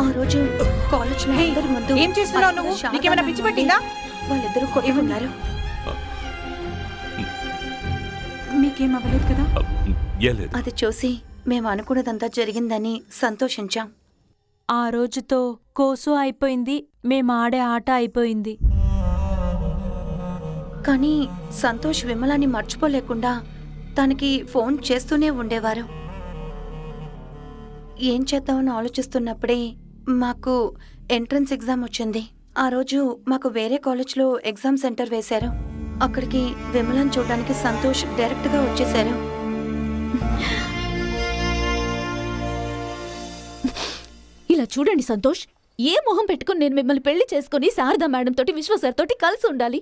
ఆ రోజు కాలేజ్లో హే, అందరి ముందు ఏం చేస్తున్నావు నువ్వు? నీకేమైనా పిచ్చి పట్టిందా? వాళ్ళిద్దరూ కొట్టుకున్నారు. మీకేం అవ్వలేదు కదా? అది చూసి మేము అనుకున్నదంతా జరిగిందని సంతోషించాం. ఆ రోజుతో కోసు అయిపోయింది మేం ఆడే ఆట అయిపోయింది. కానీ సంతోష్ విమలాని మర్చిపోలేకుండా తనకి ఫోన్ చేస్తూనే ఉండేవారు. ఏం చేద్దామని ఆలోచిస్తున్నప్పుడే మాకు ఎంట్రన్స్ ఎగ్జామ్ వచ్చింది. ఆ రోజు మాకు వేరే కాలేజ్లో ఎగ్జామ్ సెంటర్ వేశారు. అక్కడికి విమలాని చూడడానికి సంతోష్ డైరెక్ట్గా వచ్చేశారు. ఇలా చూడండి సంతోష్ ఏ మొహం పెట్టుకుని నేను మిమ్మల్ని పెళ్ళి చేసుకుని శారదా మేడం తోటి విశ్వ సార్ తోటి కలిసి ఉండాలి?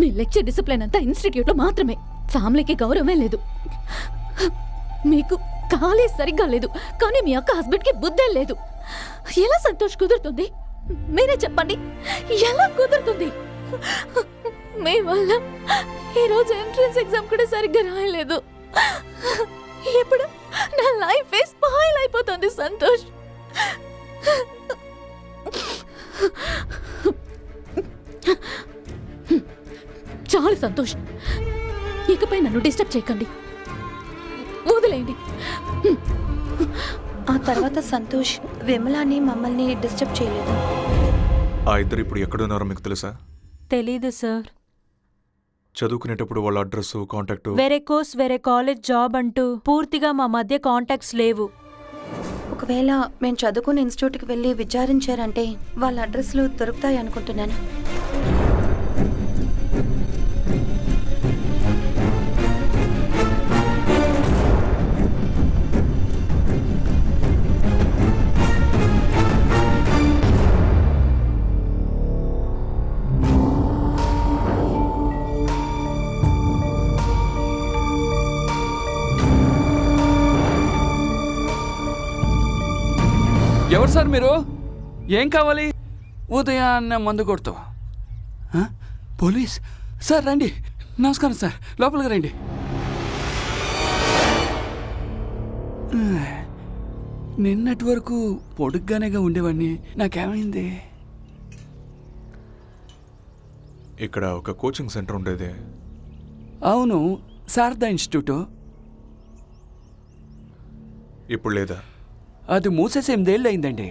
మీ లెక్చర్ డిసిప్లిన్ అంతా ఇన్స్టిట్యూట్లో మాత్రమే. ఫ్యామిలీకి గౌరవమే లేదు. మీకు కాలే సరిగ్గా లేదు. కానీ మీ అక్క హస్బెండ్కి బుద్ధే లేదు. ఎలా సంతోష్ కుదురుతుంది? మీరే చెప్పండి. ఎలా కుదురుతుంది? మీ వల్ల ఈరోజు ఎంట్రన్స్ ఎగ్జామ్ కూడా సరిగ్గా రాయలేదు. ఇప్పుడు నా లైఫ్ స్పాయిల్ అయిపోతుంది సంతోష్. చాలు సంతోష్. ఇకపై నన్ను డిస్టర్బ్ చేయకండి. తర్వాత సంతోష్ విమలాని మమ్మల్ని డిస్టర్బ్ చేయలేదు. ఆ ఇద్దరు ఇప్పుడు ఎక్కడున్నారో మీకు తెలుసా? తెలీదు సార్. చదువుకునేటప్పుడు వాళ్ళ అడ్రస్ కాంటాక్ట్. వేరే కోర్స్ వేరే కాలేజ్ జాబ్ అంటూ పూర్తిగా మా మధ్య కాంటాక్ట్స్ లేవు. ఒకవేళ మేము చదువుకున్న ఇన్స్టిట్యూట్కి వెళ్ళి విచారించారంటే వాళ్ళ అడ్రస్లు దొరుకుతాయి అనుకుంటున్నాను ఎవరు సార్ మీరు? ఏం కావాలి? ఉదయాన్నే మందు కొడుతూ? పోలీస్? సార్ రండి. నమస్కారం సార్. లోపలికి రండి. నిన్నటి వరకు పొడుగ్గానేగా ఉండేవాడిని. నాకేమైంది? ఇక్కడ ఒక కోచింగ్ సెంటర్ ఉండేది. అవును శారదా ఇన్స్టిట్యూట్. ఇప్పుడు లేదా? అది మూసేసి ఎనిమిదేళ్ళు అయిందండి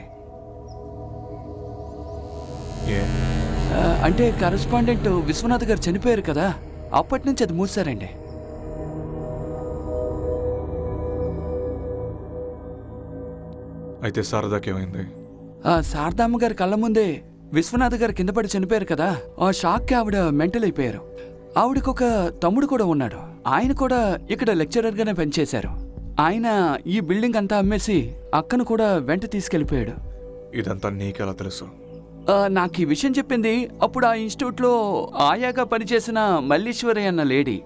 అంటే కరస్పాండెంట్ విశ్వనాథ్ గారు చనిపోయారు కదా అప్పటి నుంచి అది మూసారండి. అయితే శారదాకేమైంది? ఆ శారదామ్మ గారి కళ్ళ ముందే విశ్వనాథ్ గారు కింద పడి చనిపోయారు కదా ఆ షాక్కి ఆవిడ మెంటల్ అయిపోయారు. ఆవిడకు ఒక తమ్ముడు కూడా ఉన్నాడు ఆయన కూడా ఇక్కడ లెక్చరర్ గానే పనిచేశారు. ఆయన ఈ బిల్డింగ్ అంతా అమ్మేసి అక్కను కూడా వెంట తీసుకెళ్ళిపోయాడు ఇదంతా నీకెలా తెలుసు? ఆ, నాకు ఈ విషయం చెప్పింది అప్పుడు ఆ ఇన్స్టిట్యూట్లో ఆయాగా పనిచేసిన మల్లీశ్వరి అన్న లేడీ.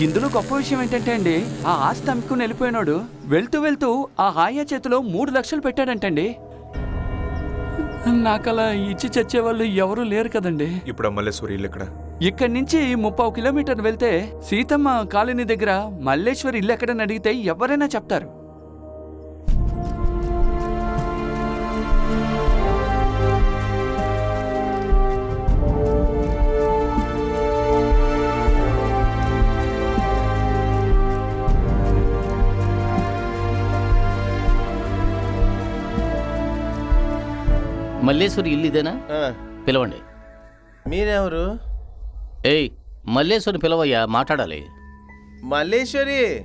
ఇందులో గొప్ప విషయం ఏంటంటే అండి ఆ ఆస్తి అమ్ముకుని వెళ్ళిపోయినాడు వెళ్తూ వెళ్తూ ఆ ఆయా చేతిలో మూడు లక్షలు పెట్టాడంటండి. నాకు అలా ఇచ్చి చచ్చే వాళ్ళు ఎవరూ లేరు కదండి. ఇప్పుడు ఆ మల్లేశ్వరి ఇల్లు ఎక్కడ? ఇక్కడి నుంచి ముప్పావు కిలోమీటర్ వెళ్తే సీతమ్మ కాలనీ దగ్గర మల్లేశ్వరి ఇల్లు ఎక్కడని అడిగితే ఎవరైనా చెప్తారు. మల్లేశ్వరి ఇల్లు ఇదేనా? పిలవండి. మీరెవరు? ఏయ్ మల్లేశ్వరిని పిలవయ్యా మాట్లాడాలి. మల్లేశ్వరి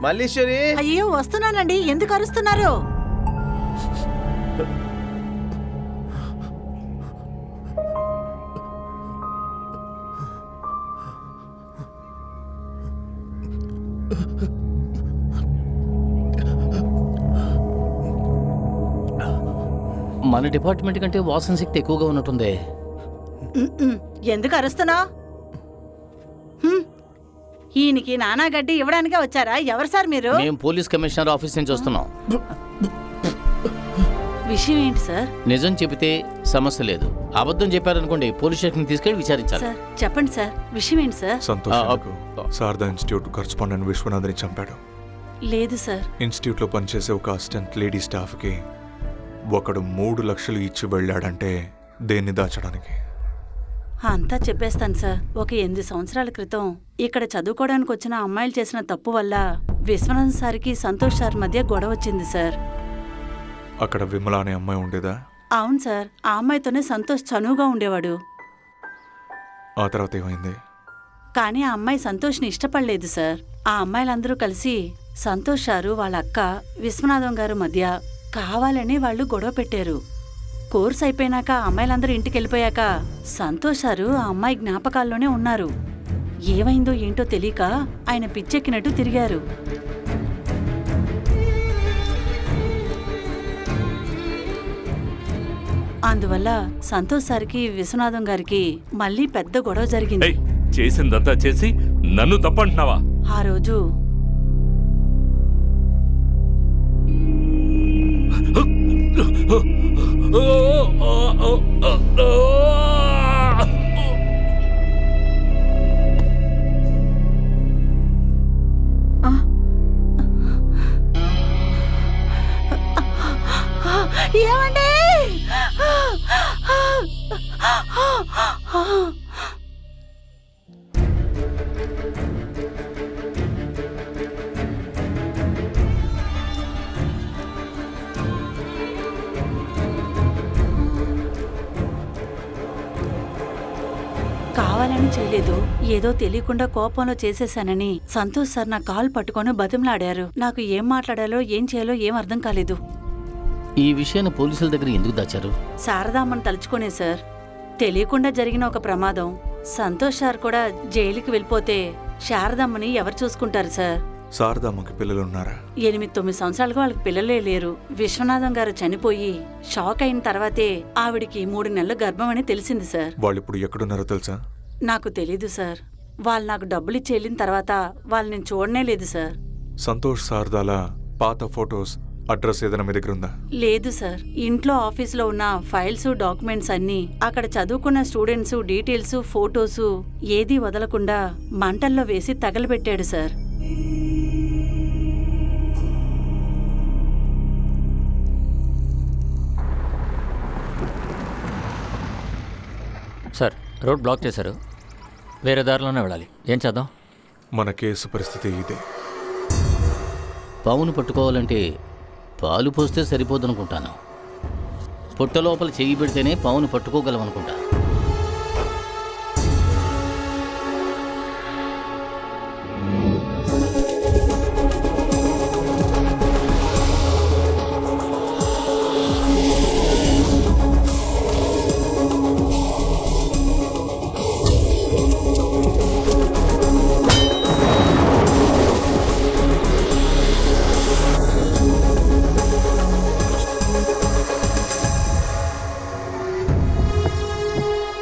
మల్లేశ్వరి. అయ్యో వస్తున్నానండి ఎందుకు అరుస్తున్నారు? మన డిపార్ట్మెంట్ కంటే వాసన శక్తి ఎక్కువగా ఉన్నట్టుంది. ఎందుకు అరుస్తున్నావు ఈయనకి నానా గడ్డి ఇవ్వడానికే వచ్చారా? ఎవరు సార్ మీరు? మేము పోలీస్ కమిషనర్ ఆఫీస్ నుంచి వస్తున్నాం. విషయం ఏంటి సార్? నిజం చెబితే సమస్య లేదు. అబద్ధం చెప్పారనుకోండి పోలీస్ స్టేషన్ తీసుకెళ్ళి విచారించాలి. సార్ చెప్పండి సార్. విషయం ఏంటి sir? Santosh? Sharada institute correspondent విశ్వనాథ్ని చంపాడు. లేదు సార్. ఇన్స్టిట్యూట్లో పనిచేసే ఒక అసిస్టెంట్ లేడీ స్టాఫ్కి ఒకడు మూడు లక్షలు ఇచ్చి వెళ్ళాడంటే దేన్ని దాచడానికి? అంతా చెప్పేస్తాను సార్. ఒక ఎనిమిది సంవత్సరాల క్రితం ఇక్కడ చదువుకోవడానికి వచ్చిన అమ్మాయిలు చేసిన తప్పు వల్ల విశ్వనాథ్ సార్కి సంతోష్ సార్ మధ్య గొడవ వచ్చింది సార్. అక్కడ విమల అనే అమ్మాయి ఉండేదా? అవును సార్. ఆ అమ్మాయితోనే సంతోష్ చనువుగా ఉండేవాడు. ఆ తర్వాత ఏమైంది? కానీ ఆ అమ్మాయి సంతోష్ని ఇష్టపడలేదు సార్. ఆ అమ్మాయిలందరూ కలిసి సంతోష్ సారు వాళ్ళ అక్క విశ్వనాథం గారు మధ్య కావాలని వాళ్ళు గొడవ పెట్టారు. కోర్స్ అయిపోయినాక అమ్మాయిలందరూ ఇంటికి వెళ్ళిపోయాక సంతోష్ సారు ఆ అమ్మాయి జ్ఞాపకాల్లోనే ఉన్నారు. ఏమైందో ఏంటో తెలియక ఆయన పిచ్చెక్కినట్టు తిరిగారు. అందువల్ల సంతోష్ సార్కి విశ్వనాథం గారికి మళ్ళీ పెద్ద గొడవ జరిగింది. చేసిందంతా చేసి నన్ను తప్పంటున్నావా? ఆ రోజు ఏమండి? కావాలని చేయలేదు. ఏదో తెలియకుండా కోపంలో చేసేశానని సంతోష్ సార్ నా కాల్ పట్టుకొని బతిమలాడారు. నాకు ఏం మాట్లాడాలో ఏం చేయాలో ఏం అర్థం కాలేదు. ఈ విషయాన్ని పోలీసుల దగ్గర ఎందుకు దాచారు? శారదామ్మని తలుచుకునే సార్. తెలియకుండా జరిగిన ఒక ప్రమాదం. సంతోష్ సార్ కూడా జైలుకి వెళ్ళిపోతే శారదమ్మని ఎవరు చూసుకుంటారు సార్? శారదామ్మకి పిల్లలు ఉన్నారా ఎనిమిది తొమ్మిది సంవత్సరాలుగా వాళ్ళకి పిల్లలే లేరు. విశ్వనాథం గారు చనిపోయి షాక్ అయిన తర్వాతే ఆవిడికి మూడు నెలలు గర్భం అని తెలిసింది సార్. వాళ్ళు ఇప్పుడు ఎక్కడున్నారో తెలుసా? నాకు తెలీదు సార్. వాళ్ళు నాకు డబ్బులు ఇచ్చి వెళ్ళిన తర్వాత వాళ్ళు నేను చూడనే లేదు సార్. సంతోష్ శారదాల పాత ఫొటోస్ అడ్రస్ ఏదైనా మీ దగ్గర ఉందా? లేదు సార్. ఇంట్లో ఆఫీస్లో ఉన్న ఫైల్స్ డాక్యుమెంట్స్ అన్నీ అక్కడ చదువుకున్న స్టూడెంట్స్ డీటెయిల్స్ ఫోటోస్ ఏదీ వదలకుండా మంటల్లో వేసి తగలబెట్టాడు సార్. సార్ రోడ్ బ్లాక్ చేశారు. వేరే దారిలోనే వెళ్ళాలి. ఏం చేద్దాం? మన కేసు పరిస్థితి ఇదే. పావును పట్టుకోవాలంటే పాలు పోస్తే సరిపోదనుకుంటాను. పుట్ట లోపల చెయ్యి పెడితేనే పావును పట్టుకోగలమనుకుంటా.